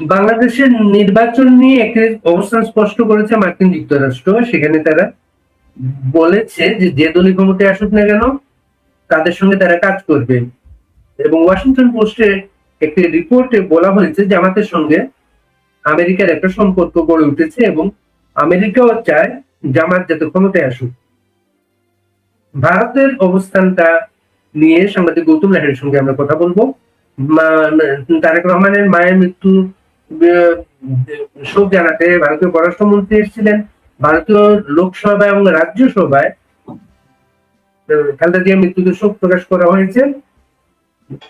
বাংলাদেশের নির্বাচন নিয়ে একটি অবস্থান স্পষ্ট করেছে মার্কিন যুক্তরাষ্ট্র। সেখানে তারা বলেছে যে যে দলীয় ক্ষমতায় আসুক না কেন, তাদের সঙ্গে তারা কাজ করবে। এবং ওয়াশিংটন পোস্টে একটি রিপোর্টে বলা হয়েছে জামাতের সঙ্গে আমেরিকার একটা সম্পর্ক গড়ে উঠেছে এবং আমেরিকাও চায় জামাত যাতে ক্ষমতায় আসুক। ভারতের অবস্থানটা নিয়ে সাংবাদিক গৌতম লাহের সঙ্গে আমরা কথা বলব। তারেক রহমানের মায়ের মৃত্যু শোক জানাতে ভারতীয় পররাষ্ট্রমন্ত্রী এসেছিলেন ভারতীয় লোকসভা এবং রাজ্যসভায় খালেদা জিয়ার মৃত্যুতে শোক প্রকাশ করা হয়েছে।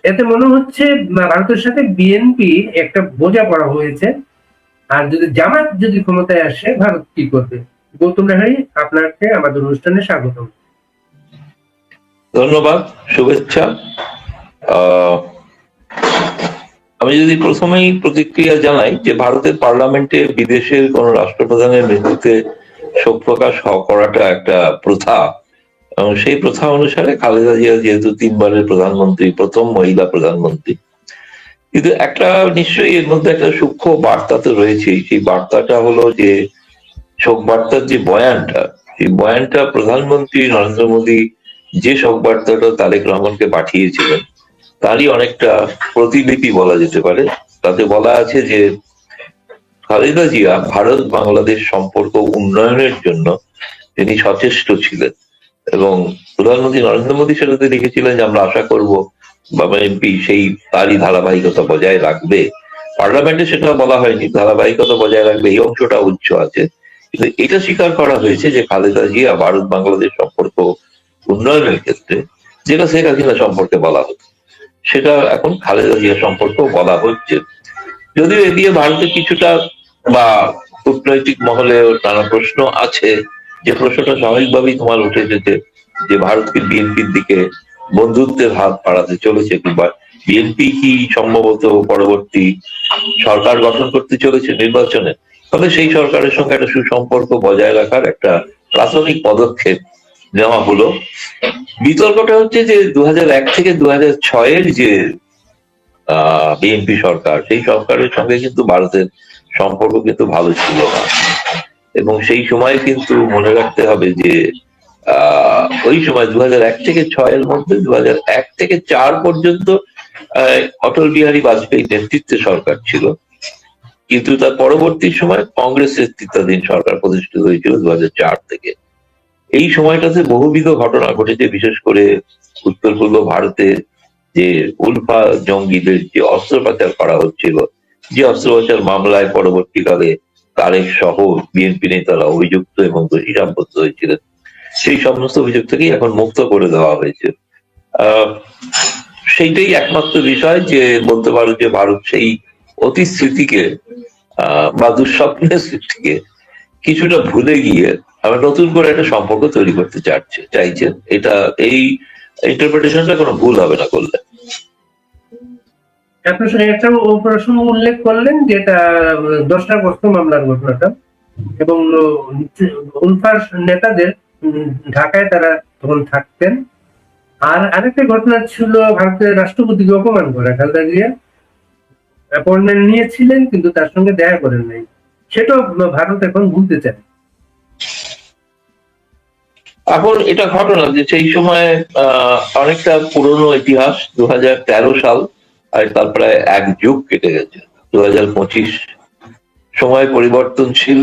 এতে মনে হচ্ছে ভারতের সাথে বিএনপি একটা বোঝা পড়া হয়েছে। আর যদি জামাত যদি ক্ষমতায় আসে ভারত কি করবে? গৌতম লাহারি আপনাকে আমাদের অনুষ্ঠানে স্বাগতম। ধন্যবাদ শুভেচ্ছা। আহ, আমি যদি প্রথমেই প্রতিক্রিয়া জানাই যে ভারতের পার্লামেন্টে বিদেশের কোন রাষ্ট্রপ্রধানের মৃত্যুতে শোক প্রকাশ করাটা একটা প্রথা। এবং সেই প্রথা অনুসারে খালেদা জিয়া যেহেতু তিনবারের প্রধানমন্ত্রী, প্রথম মহিলা প্রধানমন্ত্রী, কিন্তু একটা নিশ্চয়ই এর মধ্যে একটা সূক্ষ্ম বার্তা তো রয়েছেই। সেই বার্তাটা হলো যে, শোক বার্তার যে বয়ানটা, সেই বয়ানটা প্রধানমন্ত্রী নরেন্দ্র মোদী যে শোক বার্তাটা তারেক রহমানকে পাঠিয়েছিলেন তারই অনেকটা প্রতিলিপি বলা যেতে পারে। তাতে বলা আছে যে, খালেদা জিয়া ভারত বাংলাদেশ সম্পর্ক উন্নয়নের জন্য তিনি সচেষ্ট ছিলেন এবং প্রধানমন্ত্রী নরেন্দ্র মোদী সেটাতে লিখেছিলেন যে, আমরা আশা করব বাবা এমপি সেই তারই ধারাবাহিকতা বজায় রাখবে। পার্লামেন্টে সেটা বলা হয়নি, ধারাবাহিকতা বজায় রাখবে, এই অংশটা উচ্চ আছে। কিন্তু এটা স্বীকার করা হয়েছে যে, খালেদা জিয়া ভারত বাংলাদেশ সম্পর্ক উন্নয়নের ক্ষেত্রে যেটা শেখ হাসিনা সম্পর্কে বলা হতো। সেটা এখন খালেদা জিয়া সম্পর্ক বলা হচ্ছে। যদিও এ দিয়ে ভারতে কিছুটা বা কূটনৈতিক মহলে নানা প্রশ্ন আছে। যে প্রশ্নটা স্বাভাবিকভাবেই তোমার উঠে যে ভারতকে বিএনপির দিকে বন্ধুত্বের হাত বাড়াতে চলেছে কিংবা বিএনপি কি সম্ভবত পরবর্তী সরকার গঠন করতে চলেছে নির্বাচনে? তবে সেই সরকারের সঙ্গে একটা সুসম্পর্ক বজায় রাখার একটা প্রাথমিক পদক্ষেপ নেওয়া হলো। বিতর্কটা হচ্ছে যে দু হাজার এক থেকে দু ছয়ের যে বিএনপি সরকার, সেই সরকারের সঙ্গে কিন্তু ভারতের সম্পর্ক কিন্তু ভালো ছিল না। এবং সেই সময় কিন্তু মনে রাখতে হবে যে ওই সময় দু থেকে ছয়ের মধ্যে দু থেকে চার পর্যন্ত অটল বিহারী বাজপেয়ী নেতৃত্বে সরকার ছিল। কিন্তু তার পরবর্তী সময় কংগ্রেস নেতৃত্বাধীন সরকার প্রতিষ্ঠিত হয়েছিল দু থেকে। এই সময়টাতে বহুবিধ ঘটনা ঘটেছে, বিশেষ করে উত্তর পূর্ব ভারতে যে উলফা জঙ্গিদের যে অস্ত্র পাচার করা হচ্ছিল। যে অস্ত্র পাচার মামলায় পরবর্তীকালে তারেক সহ বিএনপি নেতারা অভিযুক্ত এবং দোষী সাব্যস্ত হয়েছিলেন। সেই সমস্ত অভিযোগ থেকেই এখন মুক্ত করে দেওয়া হয়েছে। সেইটাই একমাত্র বিষয় যে বলতে পারো যে ভারত সেই অতি স্মৃতিকে বা দুঃস্বপ্নের স্মৃতিকে কিছুটা ভুলে গিয়ে আবার নতুন করে একটা সম্পর্ক তৈরি করতে চাচ্ছে চাইছেন এটা এই ইন্টারপ্রিটেশনটা কোনো ভুল হবে না করলে। সঙ্গে একটা প্রসঙ্গ উল্লেখ করলেন যেটা দশটা কষ্ট মামলার ঘটনাটা। এবং উলফার নেতাদের ঢাকায় তারা তখন থাকতেন। আর আরেকটা ঘটনা ছিল ভারতের রাষ্ট্রপতিকে অপমান করা, খালেদা জিয়া অ্যাপয়েন্টমেন্ট নিয়েছিলেন, কিন্তু তার সঙ্গে দেখা করেন নাই। সেটাও ভারত এখন ভুলতে চায়। এখন এটা ঘটনা যে সেই সময় অনেকটা পুরনো ইতিহাস দু হাজার তেরো সাল, আর তারপরে এক যুগ কেটে গেছে। দুহাজার পঁচিশ সময় পরিবর্তনশীল,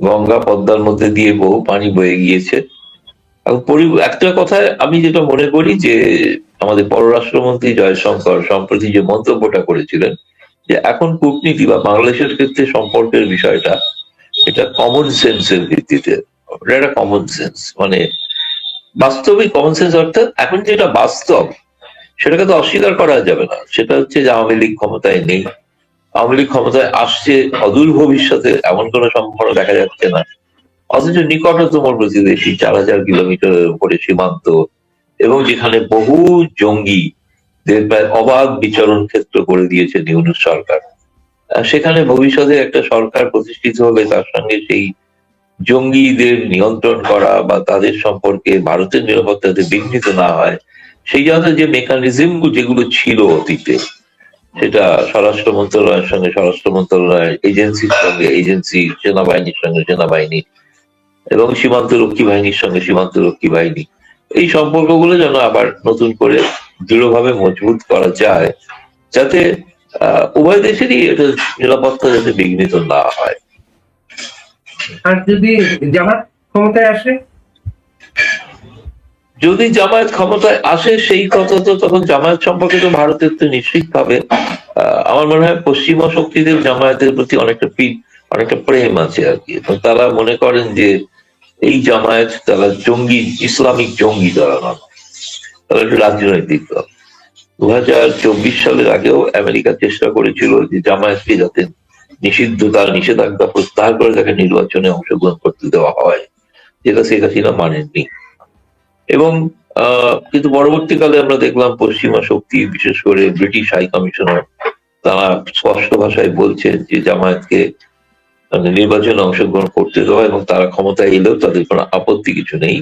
গঙ্গা পদ্মার মধ্যে দিয়ে বহু পানি বয়ে গিয়েছে। একটা কথায় আমি যেটা মনে করি যে, আমাদের পররাষ্ট্রমন্ত্রী জয়শঙ্কর, সম্প্রতি যে মন্তব্যটা করেছিলেন, যে এখন কূটনীতি বা বাংলাদেশের ক্ষেত্রে সম্পর্কের বিষয়টা, এটা কমন সেন্সের ভিত্তিতে কমন সেন্স মানে বাস্তবিক কমন সেন্স অর্থাৎ এখন যেটা বাস্তব, সেটাকে তো অস্বীকার করা যাবে না। সেটা হচ্ছে যে আওয়ামী লীগ ক্ষমতায় নেই। আওয়ামী লীগ ক্ষমতায় আসছে, অদূর ভবিষ্যতে এমন কোনো সম্ভাবনা দেখা যাচ্ছে না। অথচ নিকটতম প্রতিবেশী চার হাজার কিলোমিটারের উপরে সীমান্ত এবং যেখানে বহু জঙ্গি প্রায় অবাধ বিচরণ ক্ষেত্র করে দিয়েছে নিউনুস সরকার। সেখানে ভবিষ্যতে একটা সরকার প্রতিষ্ঠিত হলে তার সঙ্গে সেই জঙ্গিদের নিয়ন্ত্রণ করা বা তাদের সম্পর্কে ভারতের নিরাপত্তাতে বিঘ্নিত না হয়, সেই জন্য যে মেকানিজম যেগুলো ছিল অতীতে, সেটা স্বরাষ্ট্র মন্ত্রণালয়ের সঙ্গে, স্বরাষ্ট্র মন্ত্রণালয়ের এজেন্সির সঙ্গে এজেন্সি সেনাবাহিনীর সঙ্গে, সেনাবাহিনী এবং সীমান্ত রক্ষী বাহিনীর সঙ্গে সীমান্ত রক্ষী বাহিনী, এই সম্পর্কগুলো যেন আবার নতুন করে দৃঢ়ভাবে মজবুত করা যায়, যাতে উভয় দেশেরই এটা নিরাপত্তা যাতে বিঘ্নিত না হয়। আর যদি জামাত ক্ষমতায় আসে? যদি জামায়াত ক্ষমতায় আসে সেই কথা তো তখন জামায়াত সম্পর্কে তো ভারতের তো নিশ্চিতভাবে আহ, আমার মনে হয় পশ্চিমা শক্তিদের জামায়াতের প্রতি অনেকটা পি- অনেকটা প্রেম আছে আর কি। তারা মনে করেন যে এই জামায়াত তারা জঙ্গি ইসলামিক জঙ্গি তারা নন। তারা একটা রাজনৈতিক দল। দু হাজার চব্বিশ সালের আগেও আমেরিকা চেষ্টা করেছিল যে জামায়াতকে যাতে নিষিদ্ধ তার নিষেধাজ্ঞা প্রত্যাহার করে তাকে নির্বাচনে অংশগ্রহণ করতে দেওয়া হয়, যেটা শেখ হাসিনা মানেননি। এবং কিন্তু পরবর্তীকালে আমরা দেখলাম পশ্চিমা শক্তি, বিশেষ করে ব্রিটিশ হাই কমিশনার, তারা স্পষ্ট ভাষায় বলছেন যে জামায়াতকে নির্বাচনে অংশগ্রহণ করতে দেওয়া এবং তারা ক্ষমতায় এলেও তাদের কোনো আপত্তি কিছু নেই।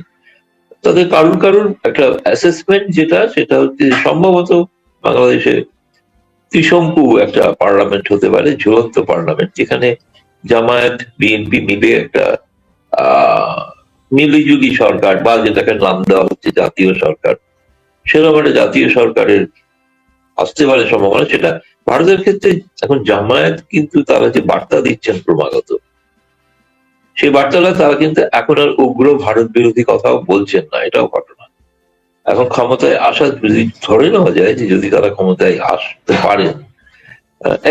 তাদের কারুর কারুর একটা অ্যাসেসমেন্ট যেটা, সেটা হচ্ছে সম্ভবত বাংলাদেশে ত্রিশঙ্কু একটা পার্লামেন্ট হতে পারে, ঝুলন্ত পার্লামেন্ট, যেখানে জামায়াত, বিএনপি মিলে একটা মিলিজুলি সরকার বা যেটাকে নাম দেওয়া হচ্ছে জাতীয় সরকার, সেরকম একটা জাতীয় সরকারের আসতে পারে সম্ভাবনা, সেটা ভারতের ক্ষেত্রে এখন জামায়াত কিন্তু তারা যে বার্তা দিচ্ছেন ক্রমাগত, সেই বার্তাটা তারা কিন্তু এখন আর উগ্র ভারত বিরোধী কথাও বলছেন না, এটাও ঘটনা। এখন ক্ষমতায় আসা যদি ধরে নেওয়া যায় যে যদি তারা ক্ষমতায় আসতে পারেন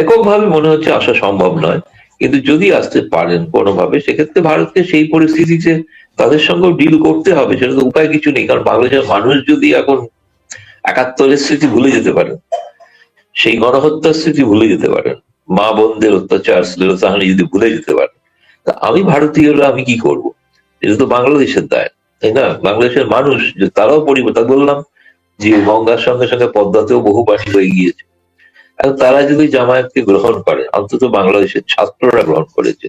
এককভাবে মনে হচ্ছে আসা সম্ভব নয়। কিন্তু যদি আসতে পারেন কোনোভাবে, সেক্ষেত্রে ভারতকে সেই পরিস্থিতিতে তাদের সঙ্গে ডিল করতে হবে, সেটা তো উপায় কিছু নেই। কারণ বাংলাদেশের মানুষ যদি এখন একাত্তরের স্মৃতি ভুলে যেতে পারেন সেই গণহত্যার স্মৃতি ভুলে যেতে পারেন মা বোনদের অত্যাচার, শ্লীলতাহানি যদি ভুলে যেতে পারেন তা আমি ভারতীয়রা আমি কি করব? এটা তো বাংলাদেশের দায়। তাই না? বাংলাদেশের মানুষ, যে তারাও পরিবর্তন বললাম যে গঙ্গার সঙ্গে সঙ্গে পদ্মাতেও বহু পানি হয়ে গিয়েছে। এখন তারা যদি জামায়াতকে গ্রহণ করে, অন্তত বাংলাদেশের ছাত্ররা গ্রহণ করেছে,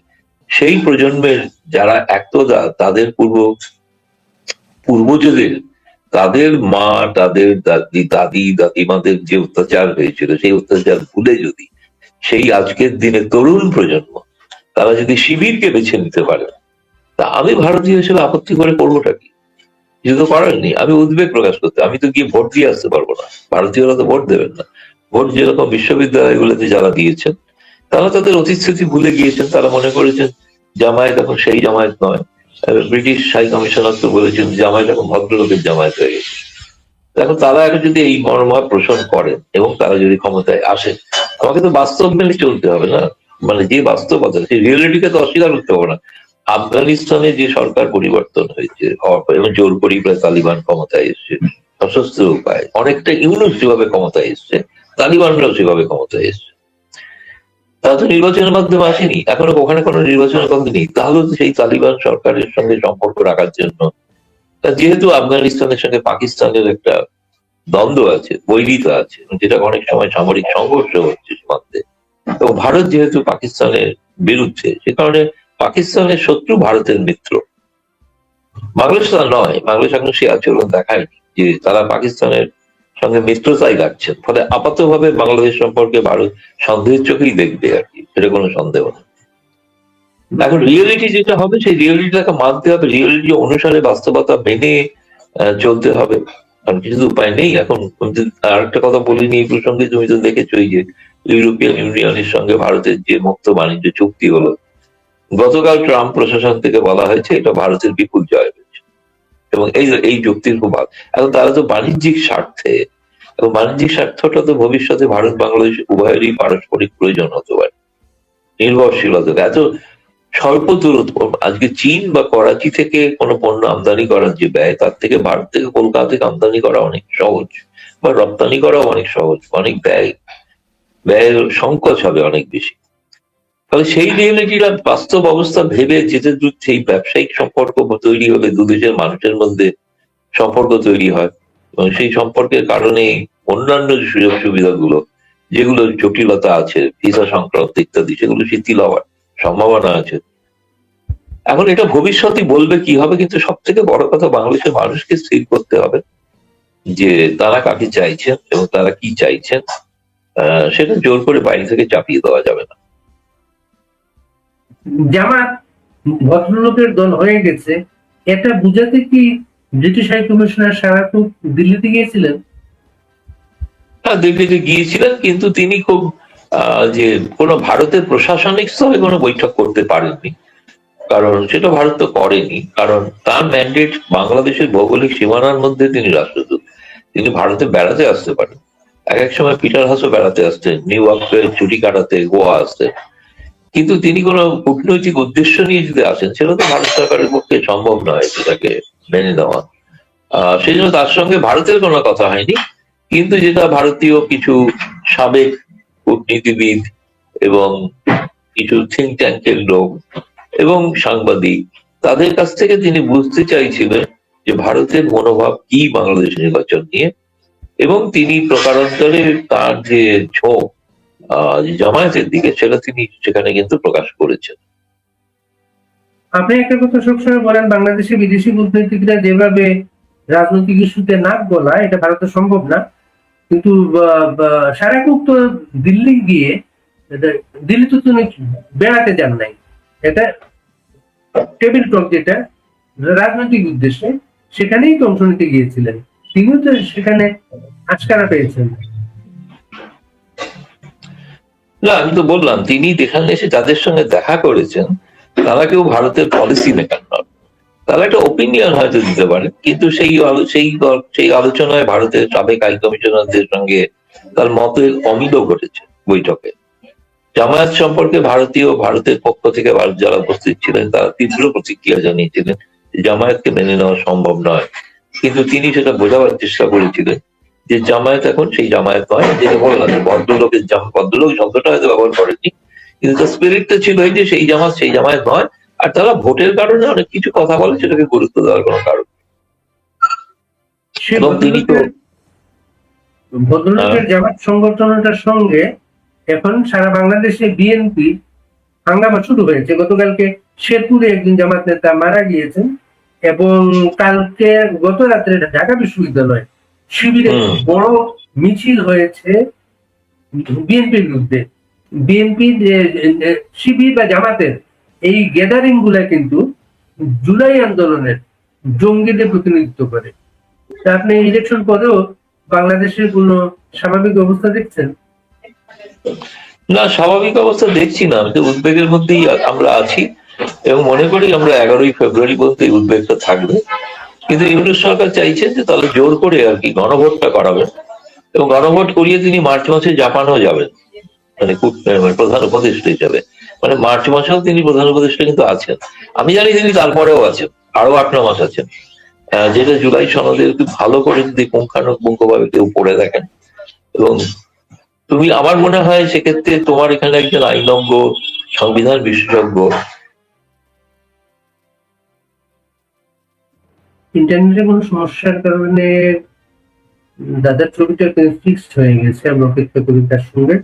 সেই প্রজন্মের যারা একতদা তাদের পূর্ব, পূর্বজদের, তাদের মা, তাদের দাদি দাদি, দাদিমাদের যে অত্যাচার হয়েছিল, সেই অত্যাচার ভুলে যদি সেই আজকের দিনে তরুণ প্রজন্ম, তারা যদি শিবিরকে বেছে নিতে পারে তা আমি ভারতীয় হিসেবে আপত্তি করে করবোটা কি? তো করার আমি উদ্বেগ প্রকাশ করতে আমি তো গিয়ে ভোট দিয়ে আসতে পারব না। ভারতীয়রা তো ভোট দেবেন না। ভোট যেরকম বিশ্ববিদ্যালয়গুলোতে যারা দিয়েছেন, তারা তাদের অতীত স্মৃতি ভুলে গিয়েছেন। তারা মনে করেছেন জামায়াত এখন সেই জামায়াত নয়। ব্রিটিশ হাই কমিশনার তো বলেছেন জামায়াত এখন ভদ্রলোকের জামায়াত হয়ে গেছে। এখন তারা এখন যদি এই মর্মা পোষণ করেন এবং তারা যদি ক্ষমতায় আসে আমাকে তো বাস্তব মেনে চলতে হবে না। মানে যে বাস্তবতা, সেই রিয়েলিটিকে তো অস্বীকার করতে হবে না। আফগানিস্তানে যে সরকার পরিবর্তন হয়েছে এবং জোর প্রায় তালিবান ক্ষমতায় এসছে, সশস্ত্র উপায়, অনেকটা ইউনুস যেভাবে ক্ষমতায় এসছে, তালিবানরাও সেভাবে ক্ষমতায় এসছে। তারা তো নির্বাচনের মাধ্যমে আসেনি, এখনও ওখানে কোনো নির্বাচনের কথা নেই। তাহলে তো সেই তালিবান সরকারের সঙ্গে সম্পর্ক রাখার জন্য, তা যেহেতু আফগানিস্তানের সঙ্গে পাকিস্তানের একটা দ্বন্দ্ব আছে, বৈরিতা আছে, যেটা অনেক সময় সামরিক সংঘর্ষ হচ্ছে সীমান্তে এবং ভারত যেহেতু পাকিস্তানের বিরুদ্ধে, সে কারণে পাকিস্তানের শত্রু ভারতের মিত্র। বাংলাদেশ তা নয়, বাংলাদেশ এখন সে আচরণ দেখায়নি যে তারা পাকিস্তানের সঙ্গে মিত্রতাই রাখছেন। ফলে আপাতভাবে বাংলাদেশ সম্পর্কে ভারত সন্দেহের চোখেই দেখবে আর কি এটা কোনো সন্দেহ নেই। এখন রিয়েলিটি যেটা হবে, সেই রিয়েলিটিটাকে মানতে হবে রিয়েলিটি অনুসারে বাস্তবতা মেনে চলতে হবে। কারণ কিছু তো উপায় নেই। এখন আর একটা কথা বলিনি এই প্রসঙ্গে, তুমি তো দেখেছোই যে ইউরোপিয়ান ইউনিয়নের সঙ্গে ভারতের যে মুক্ত বাণিজ্য চুক্তি হলো গতকাল ট্রাম্প প্রশাসন থেকে বলা হয়েছে, এটা ভারতের বিপুল জয় হয়েছে। এবং এই এই যুক্তির খুব ভালো এখন তারা তো বাণিজ্যিক স্বার্থে, এবং বাণিজ্যিক স্বার্থটা তো ভবিষ্যতে ভারত, বাংলাদেশ উভয়েরই পারস্পরিক প্রয়োজন হতে পারে। নির্ভরশীলতা এত স্বল্প দূরত্ব, আজকে চীন বা করাচি থেকে কোনো পণ্য আমদানি করার যে ব্যয়, তার থেকে ভারত থেকে কলকাতা থেকে আমদানি করা অনেক সহজ, বা রপ্তানি করাও অনেক সহজ, অনেক ব্যয়। ব্যয়ের সংকোচ হবে অনেক বেশি। তাহলে সেই রিয়েলিটিটা বাস্তব অবস্থা ভেবে যেতে দ্রুত সেই ব্যবসায়িক সম্পর্ক তৈরি হলে দু দেশের মানুষের মধ্যে সম্পর্ক তৈরি হয়। এবং সেই সম্পর্কের কারণে অন্যান্য যে সুযোগ সুবিধাগুলো যেগুলো জটিলতা আছে ভিসা সংক্রান্ত ইত্যাদি সেগুলো শিথিল হওয়ার সম্ভাবনা আছে। এখন এটা ভবিষ্যতে বলবে কি হবে কিন্তু সব থেকে বড় কথা বাংলাদেশের মানুষকে স্থির করতে হবে যে তারা কাকে চাইছেন এবং তারা কি চাইছেন আহ, সেটা জোর করে বাইরে থেকে চাপিয়ে দেওয়া যাবে না। জামাত ভদ্রলোকের দল হয়ে গেছে। এটা বুঝাতে কি ব্রিটিশ হাই কমিশনার সারাকুক দিল্লিতে গিয়েছিলেন? হ্যাঁ দিল্লিতে গিয়েছিলেন, কিন্তু তিনি খুব যে কোনো ভারতের প্রশাসনিক স্তরে কোনো বৈঠক করতে পারেননি। কারণ সেটা ভারত তো করেনি, কারণ তার ম্যান্ডেট বাংলাদেশের ভৌগোলিক সীমানার মধ্যে তিনি রাষ্ট্রদূত। তিনি ভারতে বেড়াতে আসতে পারেন। এক এক সময় পিটার হাসও বেড়াতে আসতেন, নিউ ইয়র্কে ছুটি কাটাতে গোয়া আসতেন। কিন্তু তিনি কোনো কূটনৈতিক উদ্দেশ্য নিয়ে যদি আসেন, সেটা তো ভারত সরকারের পক্ষে সম্ভব নয় সেটাকে মেনে নেওয়া। সেই জন্য তার সঙ্গে ভারতের কোনো কথা হয়নি, কিন্তু যেটা ভারতীয় কিছু সাবেক কূটনীতিবিদ এবং কিছু থিঙ্ক ট্যাঙ্কের লোক এবং সাংবাদিক, তাদের কাছ থেকে তিনি বুঝতে চাইছিলেন যে ভারতের মনোভাব কি বাংলাদেশ নির্বাচন নিয়ে এবং তিনি প্রকারান্তরে তার যে ঝোঁক জামায়াতের দিকে, সেটা তিনি সেখানে কিন্তু প্রকাশ করেছেন। আপনি একটা কথা সবসময় বলেন, বাংলাদেশে বিদেশি কূটনীতিকরা যেভাবে রাজনৈতিক ইস্যুতে নাক গলা এটা ভারতে সম্ভব না। কিন্তু সারাকুক তো দিল্লি গিয়ে দিল্লি তো তিনি বেড়াতে যান নাই। এটা টেবিল টক যেটা, রাজনৈতিক উদ্দেশ্যে, সেখানেই তো অংশ নিতে গিয়েছিলেন। তিনিও তো সেখানে আজকারা পেয়েছেন। না, আমি তো বললাম, তিনি যেখানে এসে যাদের সঙ্গে দেখা করেছেন, তারা কেউ ভারতের পলিসি মেকার নন। তারা একটা ওপিনিয়ন হয়তো দিতে পারে কিন্তু সেই সেই সেই আলোচনায় ভারতের সাবেক হাই কমিশনারদের সঙ্গে তার মতের অমিলও ঘটেছে বৈঠকে। জামায়াত সম্পর্কে ভারতীয়, ভারতের পক্ষ থেকে ভারত যারা উপস্থিত ছিলেন, তারা তীব্র প্রতিক্রিয়া জানিয়েছিলেন জামায়াতকে মেনে নেওয়া সম্ভব নয়। কিন্তু তিনি সেটা বোঝাবার চেষ্টা করেছিলেন যে জামায়াত এখন সেই জামায়াত নয়। যেটা বললাম যে ভদ্রলোকের জাম- ভদ্রলোক শব্দটা হয়তো ব্যবহার করেনি কিন্তু তার স্পিরিটটা ছিল এই যে সেই জামাত সেই জামায়াত নয়। আর তারা ভোটের কারণে অনেক কিছু কথা বলে সেটাকে গুরুত্ব দেওয়ার কোনো কারণ। তিনি তো ভদ্রলোকের ভদ্রলোকের জামাত সংগঠনটার সঙ্গে এখন সারা বাংলাদেশে বিএনপি হাঙ্গামা শুরু হয়েছে। গতকালকে শেরপুরে একজন জামাত নেতা মারা গিয়েছেন এবং কালকে গত রাত্রে ঢাকা বিশ্ববিদ্যালয় শিবিরে বড় মিছিল হয়েছে বিএনপির বিরুদ্ধে। বিএনপি শিবির বা জামাতের এই গ্যাদারিংগুলা কিন্তু জুলাই আন্দোলনের জঙ্গিদের প্রতিনিধিত্ব করে। আপনি ইলেকশন পরেও বাংলাদেশের কোনো স্বাভাবিক অবস্থা দেখছেন? না স্বাভাবিক অবস্থা দেখছি না। আমি তো উদ্বেগের মধ্যেই আমরা আছি এবং মনে করি আমরা এগারোই ফেব্রুয়ারি পর্যন্ত এই উদ্বেগটা থাকবে। কিন্তু ইউনিট সরকার চাইছেন যে তাহলে জোর করে আর কি গণভোটটা করাবেন। এবং গণভোট করিয়ে তিনি মার্চ মাসে জাপানও যাবেন। মানে মানে প্রধান উপদেষ্টা হিসাবে। মানে মার্চ মাসেও তিনি প্রধান উপদেষ্টা কিন্তু আছেন। আমি জানি তিনি তারপরেও আছেন। আরও আট, ন মাস আছেন। যেটা জুলাই সনদে একটু ভালো করে যদি পুঙ্খানুপুঙ্খভাবে কেউ পড়ে দেখেন। এবং তুমি, আমার মনে হয় সেক্ষেত্রে তোমার এখানে একজন আইনজ্ঞ, সংবিধান বিশেষজ্ঞ ইন্টারনেটে কোনো সমস্যার কারণে দাদার ছবিটা ফিক্সড হয়ে গেছে, আমরা অপেক্ষা করি তার সঙ্গে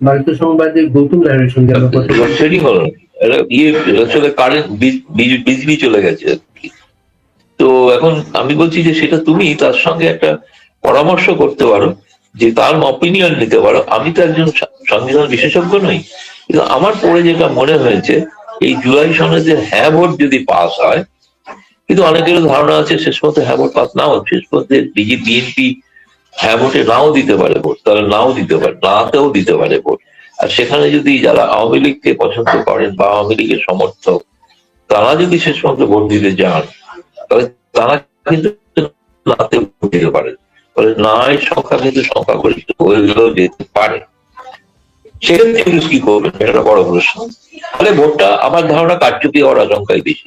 ভারতীয় সংবাদে গৌতম লাহের সঙ্গে আমরা কথা। সেটিং হলো। ইয়ে আসলে কারেন্ট বিজলি চলে গেছে তো এখন আমি বলছি যে সেটা তুমি তার সঙ্গে একটা পরামর্শ করতে পারো, যে তার অপিনিয়ন নিতে পারো আমি তো একজন সংবিধান বিশেষজ্ঞ নই, কিন্তু আমার পড়ে যেটা মনে হয়েছে, এই জুলাই সনদের হ্যাঁ ভোট যদি পাস হয় কিন্তু অনেকেরও ধারণা আছে শেষ পর্যন্ত হ্যাঁ ভোট পাস নাও শেষ পর্যন্ত বিজেপি বিএনপি হ্যাঁ ভোটে নাও দিতে পারে ভোট, তারা নাও দিতে পারে নাতেও দিতে পারে ভোট। আর সেখানে যদি যারা আওয়ামী লীগকে পছন্দ করেন বা আওয়ামী লীগের সমর্থক, তারা যদি শেষ পর্যন্ত ভোট দিতে যান তাহলে তারা কিন্তু নাতে ভোট দিতে পারেন ফলে নাই সংখ্যা কিন্তু সংখ্যা গরিষ্ঠ গেলেও যেতে পারে। সেক্ষেত্রে কি করবেন? একটা বড় প্রশ্ন। ফলে ভোটটা আমার ধারণা কারচুপি হওয়ার আশঙ্কাই বেশি।